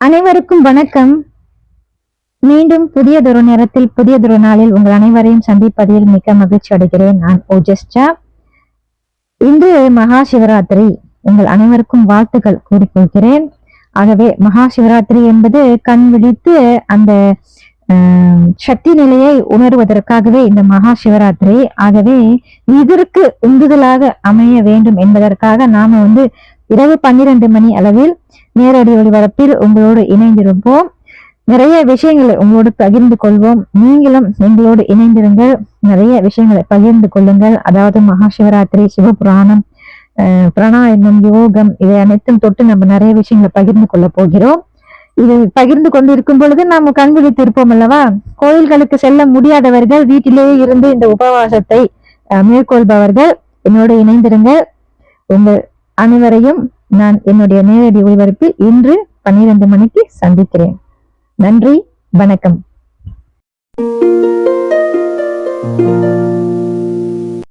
அனைவருக்கும் வணக்கம். மீண்டும் புதியதொரு நேரத்தில் புதியதொரு நாளில் உங்கள் அனைவரையும் சந்திப்பதில் மிக்க மகிழ்ச்சி அடைகிறேன். நான் ஓஜஸ்டா இன்று மகா சிவராத்திரி உங்கள் அனைவருக்கும் வாழ்த்துக்கள் கூறிக்கொள்கிறேன். ஆகவே மகா சிவராத்திரி என்பது கண் விழித்து அந்த ஆஹ், சக்தி நிலையை உணர்வதற்காகவே இந்த மகா சிவராத்திரி ஆகவே இதற்கு உந்துதலாக அமைய வேண்டும் என்பதற்காக நாம வந்து இரவு பன்னிரண்டு மணி அளவில் நேரடி ஒளிபரப்பில் உங்களோடு இணைந்திருப்போம். நிறைய விஷயங்களை உங்களோடு பகிர்ந்து கொள்வோம். நீங்களும் எங்களோடு இணைந்திருங்கள். நிறைய விஷயங்களை பகிர்ந்து கொள்ளுங்கள். அதாவது மகாசிவராத்திரி சிவபுராணம் அஹ், யோகம் இதை அனைத்தும் தொட்டு நம்ம நிறைய விஷயங்களை பகிர்ந்து கொள்ள போகிறோம். இது பகிர்ந்து கொண்டு இருக்கும் பொழுது நாம் கண்விழித்து இருப்போம் அல்லவா? கோயில்களுக்கு செல்ல முடியாதவர்கள் வீட்டிலேயே இருந்து இந்த உபவாசத்தை மேற்கொள்பவர்கள் என்னோடு இணைந்திருங்கள். உங்கள் அனைவரையும் நான் என்னுடைய நேரடி ஒளிபரப்பில் இன்று பன்னிரண்டு மணிக்கு சந்திக்கிறேன். நன்றி வணக்கம்.